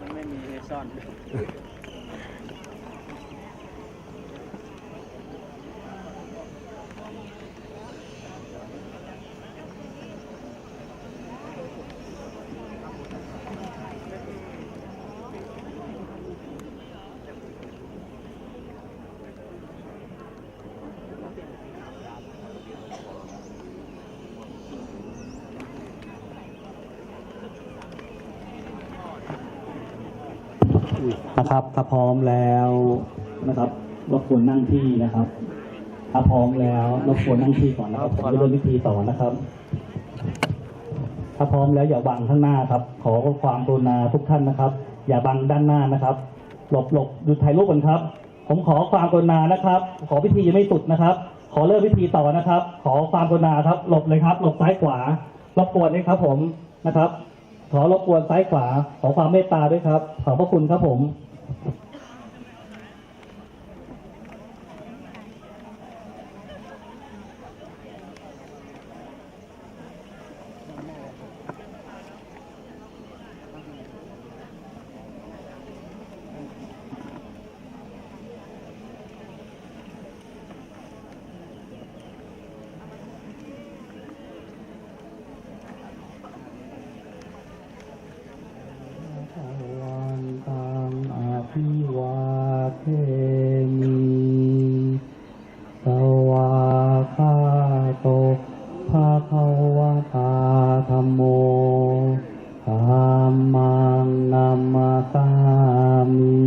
มันไม่มีซ่อน นะครับ ถ้าพร้อมแล้วนะครับรบกวนนั่งที่นะครับ ถ้าพร้อมแล้วรบกวนนั่งที่ก่อนนะครับผมจะเริ่มพิธีต่อนะครับ ถ้าพร้อมแล้วอย่าบังข้างหน้าครับ ขอความกรุณาทุกท่านนะครับ อย่าบังด้านหน้านะครับ หลบหลบดูถ่ายรูปกันครับ ผมขอความกรุณานะครับ ขอพิธียังไม่สุดนะครับ ขอเริ่มพิธีต่อนะครับ ขอความกรุณาครับ หลบเลยครับ หลบซ้ายขวารบกวนด้วยครับผมนะครับ ขอรบกวนซ้ายขวาขอความเมตตาด้วยครับ ขอบพระคุณครับผม วันตังอภิวาเทมิ สวาคาโตภาคะวะตาธรรมโมธรรมังนัมาสามิ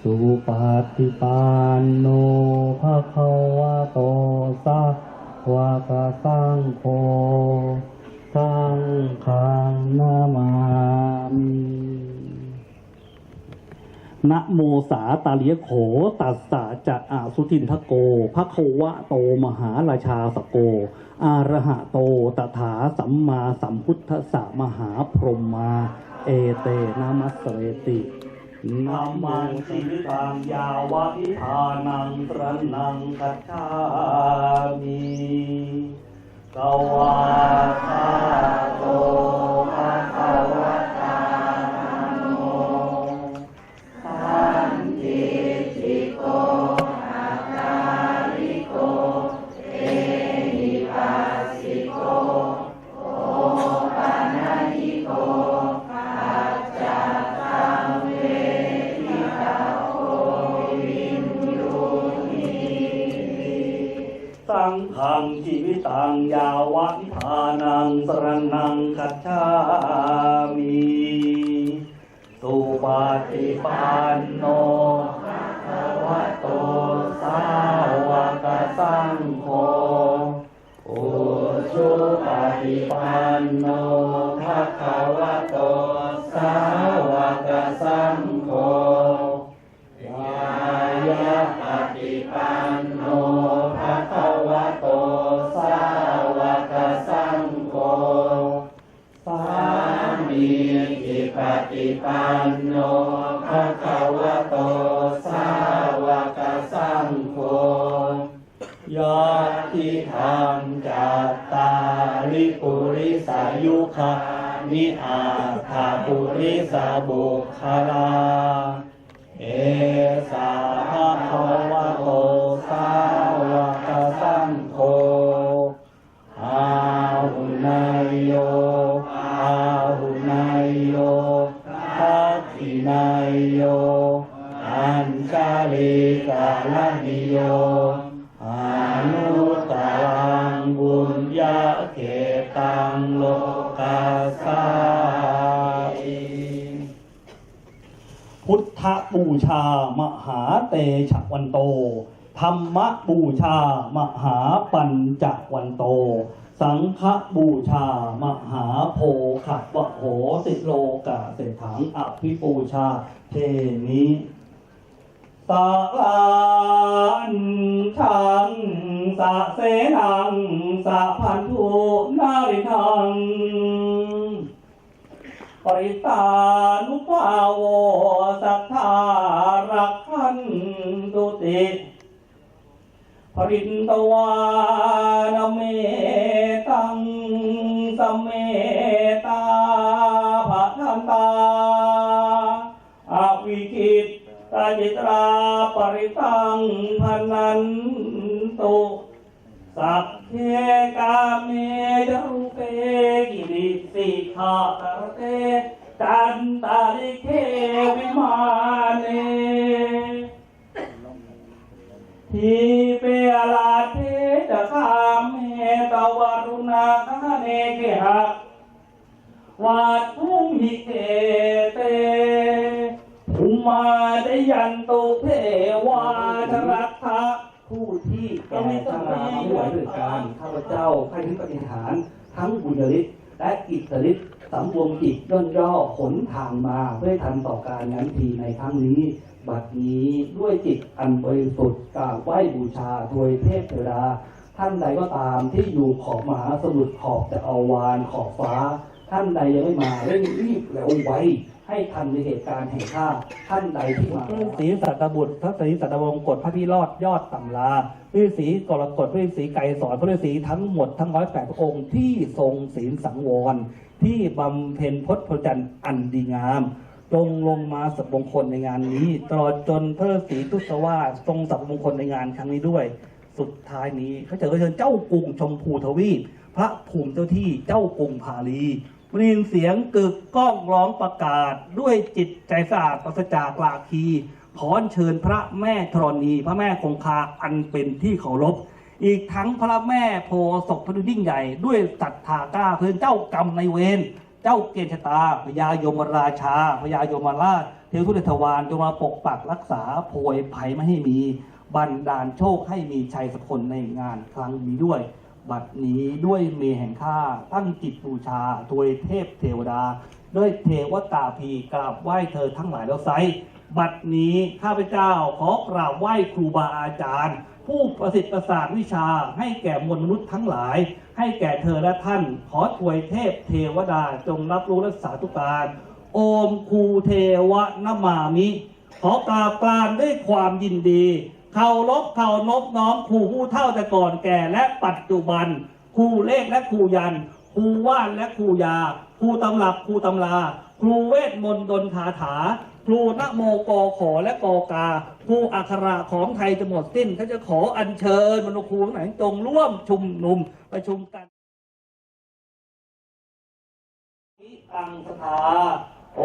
สุปฏิปันโนภะคะวะโตสาวกสังโฆสังฆังนามามินะโมสาตาเลียโขตัสสะ สุทินทโกภะโควะโตมหาราชาสโก อารหะโตตถาสัมมาสัมพุทธสมหาพรหมา เอเตนามัสเรตินามังชีวิตังยาวะอิทานังตรนังกัจฉามิสวาคาโต ตังยาวันิพานังสรนังกัจฉามิสุปฏิปันโนภะคะวะโตสาวกสังโฆอุชุปฏิปันโนภะคะวะโตสาว นโนภะคะวะโตสาวกสังโฆยะทิธรรมจัตตาริปุริสายุคานิอาคาปุริสาบุคลา เอสาภะคะวะโตสาวก ชาลิกาลนิโยอนุตรังบุญญาเขตังโลกาสาอิพุทธบูชามหาเตชะวันโต ธรรมบูชามหาปัญจวันโต สังฆบูชามหาโพขัดวะโหสิโลกาเศรษฐังอภิปูชาเทนิ สารันชังสะเสนังสะพันธุนาริทังปริตานุภาโวสัทธารักขันตุติปรินตวานเมตังสมเม สยิตราปริตังพนันตุสัพเพกาเมดุเปกิริสิขาตรเตจันตาริเควิมาเนทีเปลาเทจะคามเมตวารุณาคาเนเกหะวัดทุ่งหิเกเต ยันตุเทวาจรัตถะผู้ที่แก่ชราไม่ไหวด้วยการข้าพเจ้าให้ถึงปฏิหาร ทั้งบุญฤทธิ์และอิทธิฤทธิ์สำรวมจิตย่นย่อขนทางมาเพื่อทันต่อการนั้นทีในครั้งนี้ บัดนี้ด้วยจิตอันบริสุทธิ์กราบไหว้บูชาถวยเทพเทวดาท่านใดก็ตามที่อยู่ขอบมหาสมุทรขอบจักรวาลขอบฟ้า ท่านใดยังไม่มาเร่งรีบแล้วไว้ให้ทันในเหตุการณ์แห่งข้าท่านใดที่มาศีสัตบุตรพระศรีสัตวงกฎพระพิรอดยอดตำราพระฤาษีกรกฎพระฤาษีไกรสอนพระฤาษีทั้งหมดทั้งร้อยแปดพระองค์ที่ทรงศีลสังวร ที่บำเพ็ญพจน์พจันทร์อันดีงามจงลงมาสับมงคลในงานนี้ ตลอดจนพระฤาษีทุสวาสทรงสับมงคลในงานครั้งนี้ด้วย สุดท้ายนี้เขาจะเชิญเจ้ากรุงชมพูทวีปพระภูมิเจ้าที่เจ้ากรุงพาลี ได้ยินเสียงกึกก้องร้องประกาศด้วยจิตใจสะอาดปราศจากลาคีขอเชิญพระแม่ธรณีพระแม่คงคาอันเป็นที่เคารพอีกทั้งพระแม่โพศกพระดุยิ่งใหญ่ ด้วยศรัทธากล้าเพื่อนเจ้ากรรมในเวรเจ้าเกณฑ์ชะตาพญายมราชาพญายมราช เทวทุเดชวานจงมาปกปักรักษาโพยภัยไม่ให้มี บันดาลโชคให้มีชัยสกลในงานครั้งนี้ด้วย บัดนี้ด้วยเมแห่งข้าตั้งจิตบูชาถวยเทพเทวดา ด้วยเทวตาพีกราบไหว้เธอทั้งหลายแล้วไซบัดนี้ข้าพเจ้าขอกราบไหว้ครูบาอาจารย์ ผู้ประสิทธิ์ประสาทวิชาให้แก่มวลมนุษย์ทั้งหลาย ให้แก่เธอและท่าน ขอถวยเทพเทวดาจงรับรู้และสาธุกการ โอมครูเทวนมามิ ขอกราบกรานด้วยความยินดี เคารพเคารพน้อมครูผู้เท่าแต่ก่อนแก่และปัจจุบันครูเลขและครูยันครูว่านและครูยาครูตำรับครูตำราครูเวทมนต์ดนคาถาครูนโมกอขอและกอกาครูอักขระของไทยจะหมดสิ้นเขาจะขออัญเชิญมนุครูทั้งหลายจงร่วมชุมนุมประชุมกันทิตังสถา โอ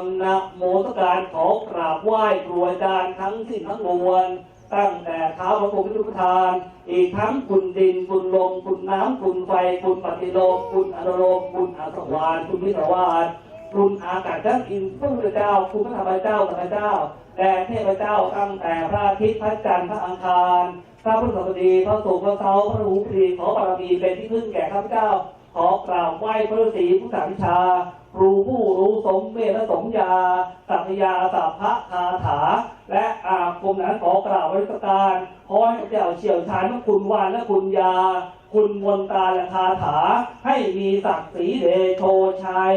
มนะโมตการขอกราบไหว้ครูอาจารย์ทั้งสิ้นทั้งมวลตั้งแต่เท้าพระพรหมวิทุปทาน อีกทั้งคุณดินคุณลมคุณน้ำคุณไฟคุณปฏิโลมคุณอนุโลมคุณอาสวานคุณมิสวานคุณอากาศทั้งอินพระพุทธเจ้า คุณพระธรรมเจ้าธรรมเจ้าแต่เทพเจ้าตั้งแต่พระอาทิตย์พระจันทร์พระอังคารพระพุทธบดีพระศุกร์พระเสาพระหูพรีขอบารมีเป็นที่พึ่งแก่ข้าพเจ้า ขอกราบไหว้พระฤาษีผู้สาวิชา ครูผู้รู้สมเมธสมยา สัพยาสัพพะคาถา และอาคมนั้นขอกราบไว้สการขอให้เจ้าเชี่ยวชาญทั้งคุณวานและคุณยา คุณมนตาและคาถา ให้มีศักดิ์ศรีเดโชชัย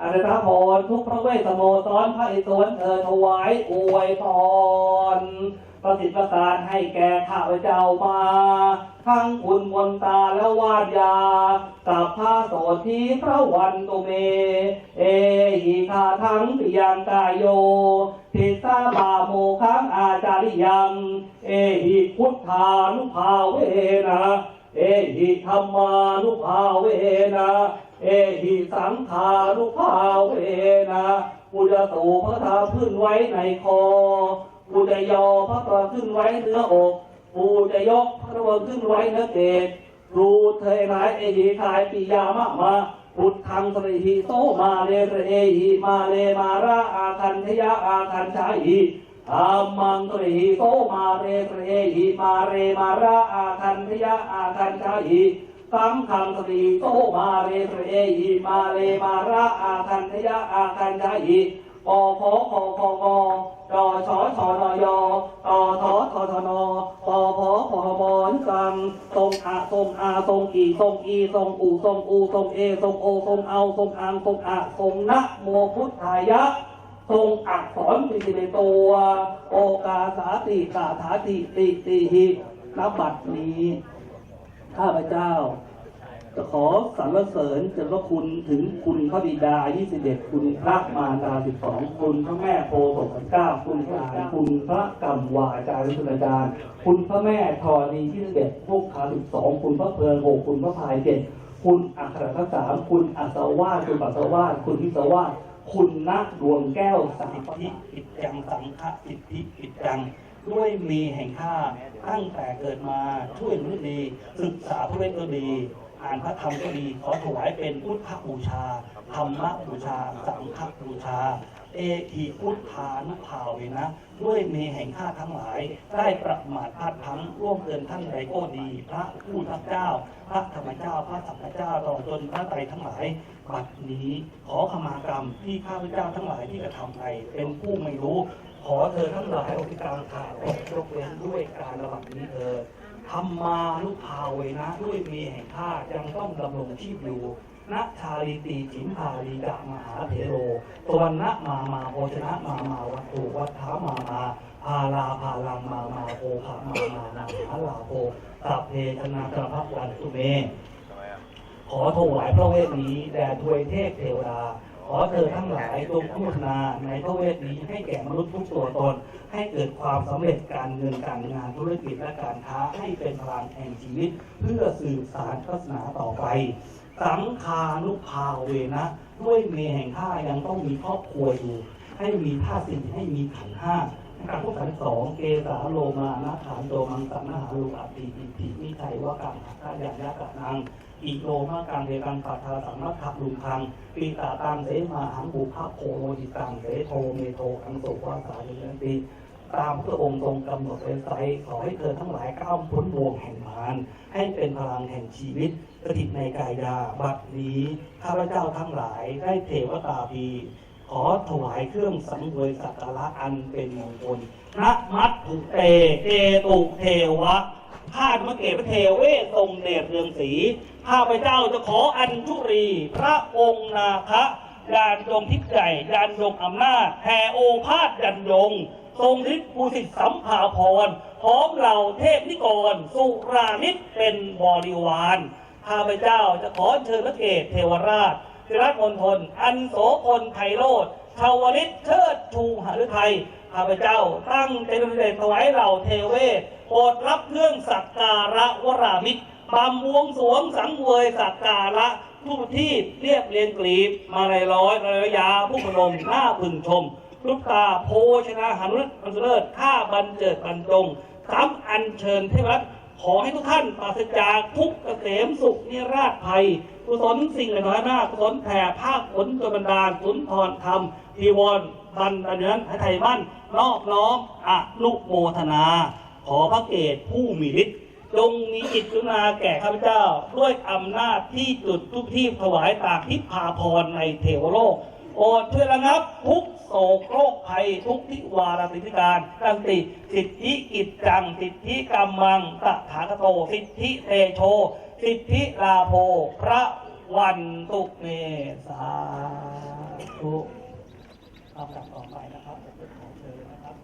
อริยพรทุกพระเวทสโมสรพระอิศวรเธอถวายอวยพรประสิทธิ์ประสานให้แก่ข้าพเจ้ามา ทั้งคุณมนตาและวาดยาสัพพาโสทีพระวันตุเม เอหิคาทั้งปิยังกายโยทิสาบาโมคังอาจาริยัง เอหิพุทธานุภาเวนะเอหิธรรมานุภาเวนะ เอหิสังขานุภาเวนะกูจสูพระธาขึ้นไว้ในคอกูจยอพระปรขึ้นไว้เนื้ออก กูจะยกพระวงขึ้นไว้เนื้อเกศรูเทนายเอหิคายปิยามะมาพุทธังสริหิโตมาเลเรเอหิมาเลมาระอาคันทยะอาคันชาหิอามังสริหิโตมาเรเรเอหิมาเรมาระอาคันทยะอาคันชาหิสังฆังสริโตมาเรเรเอหิมาเลมาระอาคันทยะอาคันชาหิปอขอขอขอ กอดอชอชอนอยอตอทอทอทนอปอพอพอบอนสังทรงอะทรงอาทรงอีทรงอีทรงอูทรงอูทรงเอทรงโอทรงเอาทรงอังทรงอะทรงนะโมพุทธายะทรงอักษรปิติในตัว โอกาสาติกาถาติติติหินบัดนี้ ข้าพเจ้า ขอสรรเสริญเจริญพระคุณถึงคุณพระบิดา 21 คุณพระมารดา 12 คุณพระแม่โพธิ์9คุณพระอายคุณพระกำวาจารย์สุนอาจารย์คุณพระแม่ธรณี21พวกขา12 คุณพระเพลิง6คุณพระพาย7คุณอัครทักษามคุณอัศวาคุณปัสสวาคุณพิศวาคุณณดวงแก้วสังทิอิจจังสังฆสิทธิอิจจังด้วยมีแห่งข้าตั้งแต่เกิดมาช่วยมนุษย์ดี ศึกษาพระเวทก็ดี อ่านพระธรรมก็ดีขอถวายเป็นพุทธบูชาธรรมบูชา สังฆบูชา เอหิพุทธานุภาเวนะ ด้วยเมแห่งข้าทั้งหลาย ได้ประมาทพลาดพลั้งร่วมเกินท่านใดก็ดี พระผู้ทักเจ้า พระธรรมเจ้า พระสังฆเจ้าตลอดจนพระไตรทั้งหลายบัดนี้ขอขมากรรมที่ข้าพเจ้าทั้งหลายที่กระทำไปเป็นผู้ไม่รู้ ขอเธอทั้งหลายอธิการขาดอดยกเว้นด้วยการระบัดนี้เธอ ธรรมานุภาเวนะด้วยมีแห่งข้ายังต้องดำรงชีพอยู่นัชาลีตีจิมพาลีดามหาเถโรตวันนะมามาโภชนะมามาวัตถุวัฏฐามามาพาลาพาลังมามาโภภามามานาหาลาโภสัพเพชนาตรพักวันตุเม ขอถวายพระเวทนี้แด่ทวยเทพเทวดา ขอเธอทั้งหลายจงพุทนาในพระเวทนี้ให้แก่มนุษย์ทุกตัวตน ให้เกิดความสำเร็จการเงินการงานธุรกิจและการค้าให้เป็นพลังแห่งชีวิต เพื่อสืบสารศาสนาต่อไป สังคานุภาเวนะด้วยเมแห่งข้ายังต้องมีครอบครัวอยู่ ให้มีท่าตุสี่ให้มีขันห้าการพุทธขันสองเกสาโลมานะฐานโดมังสัมมหาลูอัตติอิทินิชัยวกังหัตถยายะกะนัง อีโลมาการเรกังปัทาสัมมัทธลุงคังปีตาตังเสมาหังบุพะโคโรจิตังเสโทเมโทอังโสวาสาเยันติตามพระองค์ทรงกำหนดเป็นไสขอให้เธอทั้งหลายก้าวพ้นบ่วงแห่งมารให้เป็นพลังแห่งชีวิตสถิตในกายาบัดนี้ข้าพเจ้าทั้งหลายได้เทวตาพีขอถวายเครื่องสังเวยสักการะอันเป็นมงคลนะมัตถุเตเอตุเทวะ ข้าพระเกศพระเทเวศทรงเดชเรืองศรีข้าพเจ้าจะขออัญชุรี พระองค์นาคะยานยงทิพย์ใหญ่ยานยงอำนาจแผ่โอภาสยันยงทรงฤทธิ์ภูสิทธิสัมภาพร พร้อมเหล่าเทพนิกร สุรานิตเป็นบริวารข้าพเจ้าจะขอเชิญพระเกศเทวราชศิรัตมณฑลอันโสพลไพโรธชาวลิตเชิดชูหฤทัย ข้าพเจ้าตั้งใจเป็นเดชถวายเหล่าเทเวศโปรดรับเครื่องสักการะวรามิตรบำบวงสวงสังเวยสักการะทุกที่เรียบเรียงกลีบ มาในร้อยระยาผู้พนมหน้าพึงชมลูกตาโพชนาหานุษย์อันเลิศข้าบันเจิดบรรจงซ้ำอัญเชิญเทพรัตขอให้ทุกท่านปราศจากทุกเกษมสุขนิราชภัยกุศลสิ่งเหล่าน้อยหน้ากุศลแผ่ภาคผลจนบันดาลสุนทรธรรมทีวรบันดาลนั้นไทยมั่น นอบน้อมอนุโมทนา ขอพระเกศผู้มีฤทธิ์จงมีจิตกรุณาแก่ข้าพเจ้า ด้วยอำนาจที่จุดทุกที่ถวายตากทิพาพรในเทวโลกโปรดช่วยระงับทุกโศกโรคภัยทุกทิวารสิทธิการตังติสิทธิกิจจังสิทธิกรรมังตถาคโตสิทธิเตโช สิทธิลาโภพระวันตุเมสาธุ ลำดับต่อไปนะครับผมจะขอเชิญนะครับ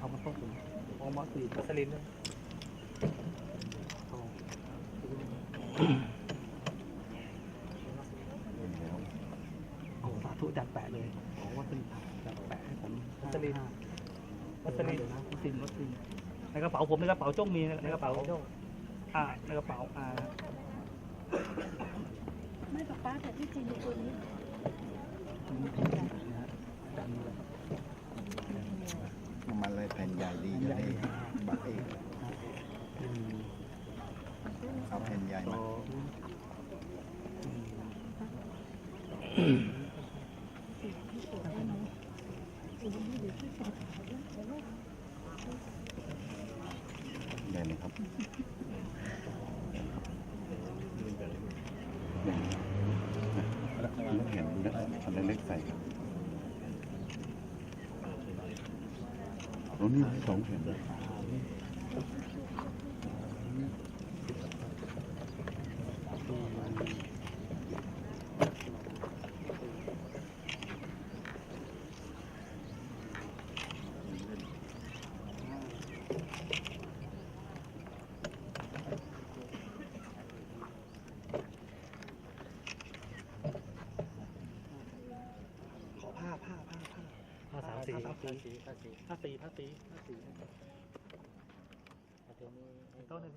ข ข้อสูงออกมาสี่มัส ลินโอ้สาธุจัดแปะเลยขอว่าเป็นจัดแปะให้ผมมัสลินมัสลินนะมัสลินมัสลินในกระเป๋าผมในกระเป๋าจ้งมีในกระเป๋าจ้งอ่าในกระเป๋าอ่าไม่ป๊าป๊าแต่ที่จริงในตัวนี้มันเลยแผ่นใหญ่ดีจะได้ บักเองเอาแผ่นใหญ่มาได้เลยครับเห็นอันเล็กๆใส่ครับโอ้นี่สองแผ่นเลย ขอผ้าผ้าผ้าผ้าผ้าสาสีผ้าสีผ้าสีผ้าสีผ้าสีผ้าสีโต๊ะหนึ่งโต๊ะหนึ่ง